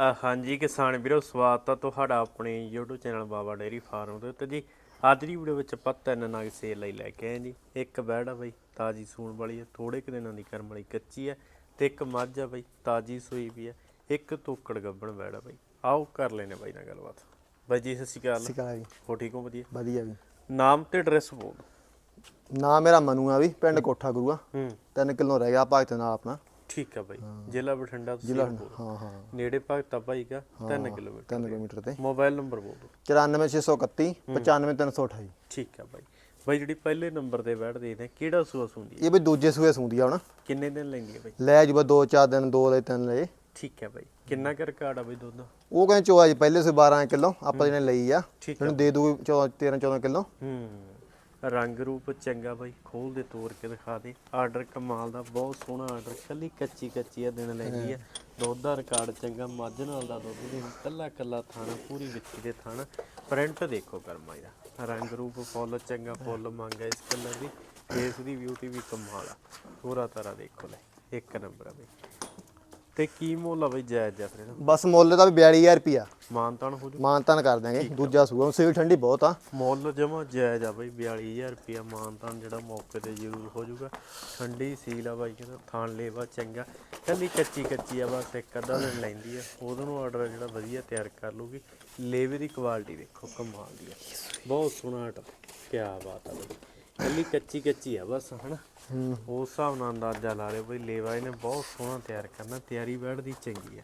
ਹਾਂਜੀ ਕਿਸਾਨ ਵੀਰੋ ਸਵਾਗਤ ਆ ਤੁਹਾਡਾ ਆਪਣੇ YouTube channel Baba dairy farm ਦੇ ਉੱਤੇ। ਜੀ ਅੱਜ ਦੀ ਵੀਡੀਓ ਵਿੱਚ ਆਪਾਂ ਤਿੰਨ ਨਗ ਸੇਲ ਲਈ ਲੈ ਕੇ ਆਏ ਜੀ। ਇੱਕ ਬੈੜ ਆ ਬਈ ਤਾਜੀ ਸੂਣ ਵਾਲੀ ਹੈ ਥੋੜੇ ਕੁ ਦਿਨਾਂ ਦੀ ਕਰਮ ਵਾਲੀ ਕੱਚੀ ਹੈ ਤੇ ਇੱਕ ਮੱਝ ਆ ਬਈ ਤਾਜੀ ਸੂਈ ਵੀ ਹੈ ਇੱਕ ਤੋਕੜ ਗੱਬਣ ਬੈੜ ਆ ਬਈ। ਆਓ ਕਰ ਲੈਨੇ ਬਾਈ ਨਾਲ ਗੱਲਬਾਤ। ਬਾਈ ਜੀ ਸਤਿ ਸ਼੍ਰੀ ਅਕਾਲ। ਸਿਕਾ ਜੀ। ਹੋ ਠੀਕ ਹੋ? ਵਧੀਆ। ਵਧੀਆ ਵੀ ਨਾਮ ਤੇ ਐਡਰੈਸ ਬੋਲ ਨਾਮ ਮੇਰਾ ਮਨੂ ਆ ਵੀ ਪਿੰਡ ਕੋਠਾ ਗੁਰੂਆ। ਹੂੰ। 3 ਕਿਲੋ ਰਹਿ ਗਿਆ ਭਗਤ ਨਾਲ ਆਪਣਾ। ਠੀਕ ਆ ਬਾਈ। ਜ਼ਿਲ੍ਹਾ ਬਠਿੰਡਾ ਤੁਸੀਂ ਜ਼ਿਲ੍ਹਾ। ਹਾਂ ਹਾਂ। ਨੇੜੇ ਭਗਤਾ ਭਾਈ ਦਾ 3 ਕਿਲੋਮੀਟਰ 3 ਕਿਲੋਮੀਟਰ ਤੇ ਮੋਬਾਈਲ ਨੰਬਰ ਬੋਲ ਦਿਓ। 94631 95328 ਠੀਕ ਆ ਬਾਈ। ਬਾਈ ਜਿਹੜੀ ਪਹਿਲੇ ਨੰਬਰ ਤੇ ਬੈਠਦੇ ਨੇ ਕਿਹੜਾ ਸੂਆ ਸੁੰਦੀ ਹੈ ਇਹ ਵੀ ਦੂਜੇ ਸੂਏ ਸੂੰਦੀ ਆ ਹੁਣ। ਕਿੰਨੇ ਦਿਨ ਲੈਂਦੀ ਹੈ ਬਾਈ? ਲੈ ਜੂਗਾ 2-4 ਦਿਨ 2 ਦੇ 3 ਲਏ ਠੀਕ ਹੈ ਬਾਈ। ਕਿੰਨਾ ਕਰ ਰਿਕਾਰਡ ਆ ਬਾਈ ਦੁੱਧ? ਉਹ ਕਹਿੰਦੇ ਚੋਆ ਜੀ ਪਹਿਲੇ ਸੂਏ 12 ਕਿਲੋ ਆਪਾਂ ਜਿਹਨੇ ਲਈ ਆ। ਇਹਨੂੰ ਦੇ ਦੂ 13 14 ਕਿਲੋ। ਹੂੰ। ਰੰਗ ਰੂਪ ਚੰਗਾ ਬਾਈ, ਖੋਲ ਦੇ ਤੋੜ ਕੇ ਦਿਖਾ ਦੇ। ਆਰਡਰ ਕਮਾਲ ਦਾ, ਬਹੁਤ ਸੋਹਣਾ ਆਰਡਰ ਕੱਲੀ ਕੱਚੀ ਕੱਚੀ ਆ, ਦਿਨ ਲੈਂਦੀ ਆ। ਦੁੱਧ ਦਾ ਰਿਕਾਰਡ ਚੰਗਾ, ਮੱਝ ਨਾਲ ਦਾ ਦੁੱਧ ਦੇ ਕੱਲਾ ਕੱਲਾ ਥਾਣਾ, ਪੂਰੀ ਵਿੱਚੀ ਦੇ ਥਾਣਾ। ਪ੍ਰਿੰਟ ਦੇਖੋ ਕਰਮਾਈ ਦਾ। ਰੰਗ ਰੂਪ ਫੁੱਲ, ਚੰਗਾ ਫੁੱਲ ਮੰਗਾ ਇਸ ਕਲਰ ਦੀ। ਫੇਸ ਦੀ ਬਿਊਟੀ ਵੀ ਕਮਾਲ ਆ। ਪੂਰਾ ਤਰ੍ਹਾਂ ਦੇਖੋ ਲੈ, ਇੱਕ ਨੰਬਰ ਆ ਬਾਈ। ਤੇ ਕੀ ਮੁੱਲ ਆ ਬਾਈ ਜਾਇਜ਼ ਆ ਫਿਰ ਇਹਦਾ? ਬਸ ਮੁੱਲ ਦਾ ਵੀ 42000 ਰੁਪਿਆ ਮਾਨਤਾਨ ਹੋ ਜੂ? ਮਾਨਤਾਨ ਕਰ ਦਾਂਗੇ ਦੂਜਾ ਸੂਆ ਸੇਵ ਠੰਡੀ ਬਹੁਤ ਆ। ਮੁੱਲ ਜਮਾ ਜਾਇਜ਼ ਆ ਬਈ 42000 ਰੁਪਿਆ ਮਾਨਤਾਨ ਜਿਹੜਾ ਮੌਕੇ ਤੇ ਜ਼ਰੂਰ ਹੋ ਜਾਊਗਾ ਠੰਡੀ ਸੀਲ ਆ ਬਾਈ ਕਹਿੰਦਾ ਥਾਣ ਲੇਵਾ ਚੰਗਾ। ਕੱਲੀ ਕੱਚੀ ਕੱਚੀ ਆ ਬਸ ਇੱਕ ਅੱਧਾ ਦਿਨ ਲੈਂਦੀ ਆ। ਉਹਦੋਂ ਨੂੰ ਆਰਡਰ ਜਿਹੜਾ ਵਧੀਆ ਤਿਆਰ ਕਰ ਲੂਗੀ ਲੇਵੇ ਦੀ ਕੁਆਲਿਟੀ ਦੇਖੋ ਕਮਾਲ ਦੀ ਆ। ਬਹੁਤ ਸੋਹਣਾ ਆਰਡਰ ਕੀ ਬਾਤ ਆ ਬਈ। ਕੱਲੀ ਕੱਚੀ ਕੱਚੀ ਆ ਬਸ ਹਨਾ? ਉਸ ਹਿਸਾਬ ਨਾਲ ਅੰਦਾਜ਼ਾ ਲਾ ਲਿਓ ਬਈ ਲੇਵਾ ਇਹਨੇ ਬਹੁਤ ਸੋਹਣਾ ਤਿਆਰ ਕਰਨਾ ਤਿਆਰੀ ਬੈਠਦੀ ਚੰਗੀ ਆ।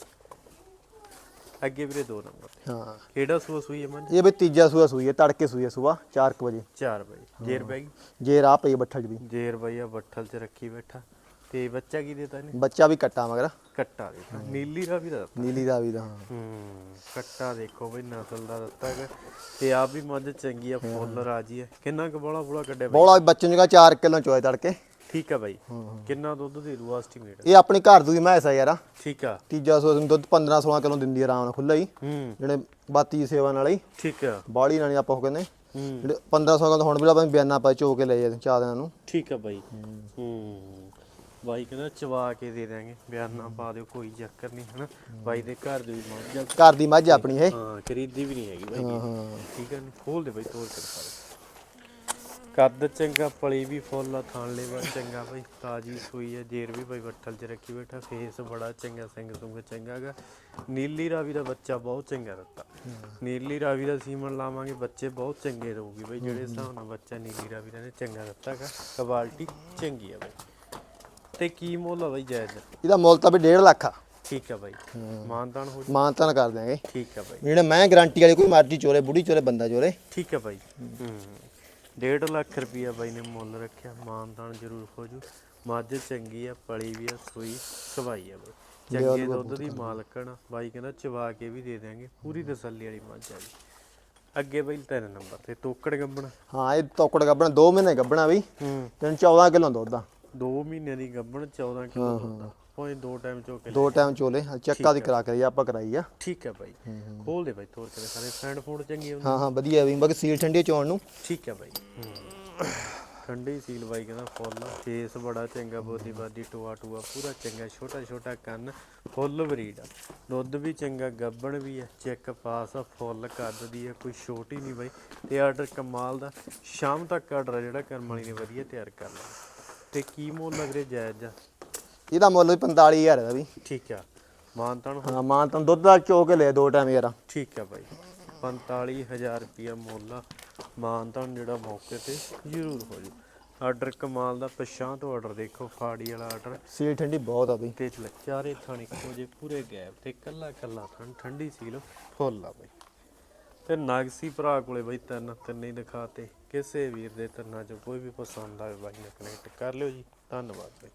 ਅੱਗੇ ਵੀਰੇ ਦੋ ਨੰਬਰ। ਤੇ ਹਾਂ। ਕਿਹੜਾ ਸੂਆ ਸੂਈ ਹੈ ਮਨ? ਇਹ ਵੀ ਤੀਜਾ ਸੂਆ ਸੂਈ ਹੈ ਤੜਕੇ ਸੂਈ ਹੈ ਸਵੇਰ 4 ਵਜੇ। 4 ਵਜੇ। ਜੇਰ ਪੈ ਗਈ? ਜੇ ਰਾਹ ਪਈ ਬੱਠਲ ਚ ਵੀ। ਜੇਰ ਬਈਆ ਬੱਠਲ 'ਚ ਰੱਖੀ ਬੈਠਾ। ਤੇ ਬੱਚਾ ਕੀ ਦੇਤਾ ਇਹਨੇ? ਬੱਚਾ ਵੀ ਕੱਟਾ ਮਗਰ। ਕੱਟਾ ਦੇਤਾ। ਨੀਲੀ ਦਾ ਵੀ ਦਿੱਤਾ। ਨੀਲੀ ਦਾ ਵੀ ਦਾ ਹਾਂ। ਹੂੰ ਕੱਟਾ ਦੇਖੋ ਬਈ ਨਸਲ ਦਾ ਦਿੱਤਾ ਹੈਗਾ ਤੇ ਆਪ ਵੀ ਮੱਝ ਚੰਗੀ ਆ ਫੁੱਲ ਰਾਜੀ ਆ। ਕਿੰਨਾ ਕੁ ਬੋਲਾ ਬੋਲਾ ਕੱਢਿਆ ਬਾਈ? ਬੋਲਾ ਬੱਚੇ ਨੂੰ ਕਾ 4 ਕਿਲੋ ਚੋਏ ਤੜਕੇ। ਠੀਕ ਆ ਬਾਈ। ਕਿੰਨਾ ਦੁੱਧ ਦੇ ਦੂ ਐਸਟੀਮੇਟ ਇਹ ਆਪਣੀ ਘਰ ਦੂਈ ਮੈਸ ਆ ਯਾਰ। ਠੀਕ ਆ। ਤੀਜਾ ਨੂੰ ਦੁੱਧ 15 16 ਕਿਲੋ ਦਿੰਦੀ ਆ ਆਰਾਮ ਨਾਲ ਖੁੱਲਾ ਹੀ। ਹੂੰ। ਜਿਹੜੇ ਬਾਤੀ ਸੇਵਾ ਨਾਲ ਹੀ। ਠੀਕ ਆ। ਬਾੜੀ ਨਾਲ ਆਪਾਂ ਉਹ ਕਹਿੰਦੇ। ਹੂੰ। ਜਿਹੜੇ 15 16 ਕਿਲੋ ਹੁਣ ਵੀ ਆਪਾਂ ਬਿਆਨਾ ਪਾ ਚੋ ਕੇ ਲੈ ਜਾਂਦੇ ਚਾਹ ਦਿਨਾਂ ਨੂੰ। ਠੀਕ ਆ ਬਾਈ। ਹੂੰ। ਬਾਈ ਕਹਿੰਦਾ ਚਵਾ ਕੇ ਦੇ ਦਾਂਗੇ ਬਿਆਨਾ ਪਾ ਦਿਓ ਕੋਈ ਚੱਕਰ ਨਹੀਂ ਹਨਾ? ਬਾਈ ਦੇ ਘਰ ਦੇ ਵੀ ਮੱਝ ਆ। ਘਰ ਦੀ ਮੱਝ ਆ ਆਪਣੀ ਇਹ। ਹਾਂ ਖਰੀਦੀ ਵੀ ਨਹੀਂ ਹੈਗੀ ਬਾਈ ਹਾਂ ਦੀ। ਹਾਂ। ਠੀਕ ਹੈ ਨੀ? ਖੋਲ ਦੇ ਬਾਈ ਤੋੜ ਕੇ ਦਿਖਾ ਦੇ। ਕੱਦ ਚੰਗਾ ਪਲੀ ਵੀ ਫੁੱਲ ਆ ਥਾਣ ਲੈਵਾ ਚੰਗਾ ਬਾਈ। ਤਾਜੀ ਸੂਈ ਹੈ ਜੇਰ ਵੀ ਬਾਈ ਬੱਠਲ 'ਚ ਰੱਖੀ ਬੈਠਾ ਫੇਸ ਬੜਾ ਚੰਗਾ ਸਿੰਘ ਸੁੰਗ ਚੰਗਾਗਾ ਨੀਲੀ ਰਾਵੀ ਦਾ ਬੱਚਾ ਬਹੁਤ ਚੰਗਾ ਦਿੱਤਾ ਨੀਲੀ ਰਾਵੀ ਦਾ ਸੀਮਨ ਲਾਵਾਂਗੇ ਬੱਚੇ ਬਹੁਤ ਚੰਗੇ ਰਹੂਗੀ ਬਾਈ ਜਿਹੜੇ ਹਿਸਾਬ ਨਾਲ ਬੱਚਾ ਨੀਲੀ ਰਾਵੀ ਦਾ ਨੇ ਚੰਗਾ ਦਿੱਤਾਗਾ ਕੁਆਲਿਟੀ ਚੰਗੀ ਆ ਬਾਈ। ਤੇ ਕੀ ਮੁੱਲ ਆ ਬਾਈ ਜਾਇਜ਼? ਇਹਦਾ ਮੁੱਲ ਤਾਂ ਵੀ 1.5 ਲੱਖ ਆ। ਠੀਕ ਆ ਬਾਈ। ਮਾਨਤਾਨ ਹੋ ਮਾਨਤਾਨ ਕਰ ਦਿਆਂਗੇ। ਠੀਕ ਆ ਬਾਈ। ਜਿਹੜੇ ਮੈਂ ਗਾਰੰਟੀ ਵਾਲੀ ਕੋਈ ਮਰਜ਼ੀ ਚੋਰੇ ਬੁੜੀ ਚੋਰੇ ਬੰਦਾ ਚੋਰੇ ਠੀਕ ਹੈ ਬਾਈ। ਹੂੰ। 1.5 ਲੱਖ ਰੁਪਈਆ ਬਾਈ ਨੇ ਮੁੱਲ ਰੱਖਿਆ। ਮਾਨਦਾਨ ਜ਼ਰੂਰ ਹੋ ਜੂ। ਮੱਝ ਚੰਗੀ ਆ ਪਲੀ ਵੀ ਆ ਸੂਈ ਸਵਾਈ ਆ ਬਾਈ। ਚੰਗੇ ਦੁੱਧ ਦੀ ਮਾਲਕਣ ਆ। ਬਾਈ ਕਹਿੰਦਾ ਚਵਾ ਕੇ ਵੀ ਦੇ ਦਿਆਂਗੇ। ਪੂਰੀ ਤਸੱਲੀ ਵਾਲੀ ਮੱਝ ਆ ਜੀ। ਅੱਗੇ ਬਾਈ ਤਿੰਨ ਨੰਬਰ ਤੇ ਤੋਕੜ ਗੱਬਣ। ਹਾਂ ਇਹ ਤੋਕੜ ਗੱਬਣਾ 2 ਮਹੀਨੇ ਗੱਬਣਾ ਵੀ। ਹੂੰ। ਤੈਨੂੰ 14 ਕਿਲੋ ਦੁੱਧ ਆ। 2 ਮਹੀਨੇ ਦੀ ਗੱਬਣ 14 ਕਿਲੋ ਦੁੱਧ। ਕੋਈ ਦੋ ਟਾਈਮ ਚੋ ਕੇ ਦੋ ਟਾਈਮ ਚੋਲੇ ਚੱਕਾ ਦੀ ਕਰਾ ਕੇ ਆਪਾਂ ਕਰਾਈ ਆ। ਠੀਕ ਹੈ ਬਾਈ। ਖੋਲ ਦੇ ਬਾਈ ਤੋੜ ਕੇ ਸਾਰੇ। ਫੈਂਡ ਫੂਡ ਚੰਗੀ ਹੁੰਦੀ। ਹਾਂ ਹਾਂ ਵਧੀਆ ਵੀ ਬਾਕੀ ਸੀਲ ਠੰਡੀ ਚੋਣ ਨੂੰ। ਠੀਕ ਹੈ ਬਾਈ। ਠੰਡੀ ਸੀਲ ਬਾਈ ਕਹਿੰਦਾ ਫੁੱਲ। ਫੇਸ ਬੜਾ ਚੰਗਾ ਬੋਦੀ ਬਾਦੀ ਟੂਆ ਟੂਆ ਪੂਰਾ ਚੰਗਾ ਛੋਟਾ ਛੋਟਾ ਕੰਨ ਫੁੱਲ ਬਰੀਡ ਦੁੱਧ ਵੀ ਚੰਗਾ ਗੱਬਣ ਵੀ ਆ ਚੈੱਕ ਪਾਸ ਫੁੱਲ ਕੱਦ ਦੀ ਆ ਕੋਈ ਛੋਟੀ ਨਹੀਂ ਬਾਈ। ਤੇ ਆਰਡਰ ਕਮਾਲ ਦਾ ਸ਼ਾਮ ਤੱਕ ਆਰਡਰ ਜਿਹੜਾ ਕਰਮ ਵਾਲੀ ਨੇ ਵਧੀਆ ਤਿਆਰ ਕਰ ਲਿਆ। ਤੇ ਕੀ ਮੁੱਲ ਲੱਗ ਰਿਹਾ ਜਾਇਜ਼ ਇਹਦਾ ਮੁੱਲ ਵੀ 45000 ਦਾ ਵੀ। ਠੀਕ ਆ। ਮਾਨਤਾਨ ਹਾਂ ਮਾਂ ਤਾਂ ਦੁੱਧ ਦਾ ਚੋ ਕੇ ਲੈ ਦੋ ਟਾਈਮ ਯਾਰ। ਠੀਕ ਆ ਬਾਈ। 45000 ਰੁਪਿਆ ਮੁੱਲ ਆ। ਮਾਨਤਾਨ ਜਿਹੜਾ ਮੌਕੇ ਤੇ ਜ਼ਰੂਰ ਹੋ ਜੂ ਆਰਡਰ ਕਮਾਲ ਦਾ ਪਛਾਂ ਤੋਂ ਆਰਡਰ ਦੇਖੋ ਫਾੜੀ ਵਾਲਾ ਆਰਡਰ ਸੀਲ ਠੰਡੀ ਬਹੁਤ ਆ ਬਈ। ਤੇ ਚ ਚਾਰੇ ਥਾਣ ਇੱਕੋ ਜੇ ਪੂਰੇ ਗੈਪ ਤੇ ਕੱਲਾ ਕੱਲਾ ਥਣ ਠੰਡੀ ਸੀਲ ਫੁੱਲ ਆ ਬਾਈ। ਤੇ ਨਾਗਸੀ ਭਰਾ ਕੋਲੇ ਬਾਈ ਤਿੰਨ ਤਿੰਨੇ ਹੀ ਦਿਖਾਤੇ। ਕਿਸੇ ਵੀਰ ਦੇ ਤਿੰਨਾਂ ਚੋਂ ਕੋਈ ਵੀ ਪਸੰਦ ਆਵੇ ਬਾਈ ਨਾਲ ਕਨੈਕਟ ਕਰ ਲਿਓ ਜੀ। ਧੰਨਵਾਦ ਬਾਈ।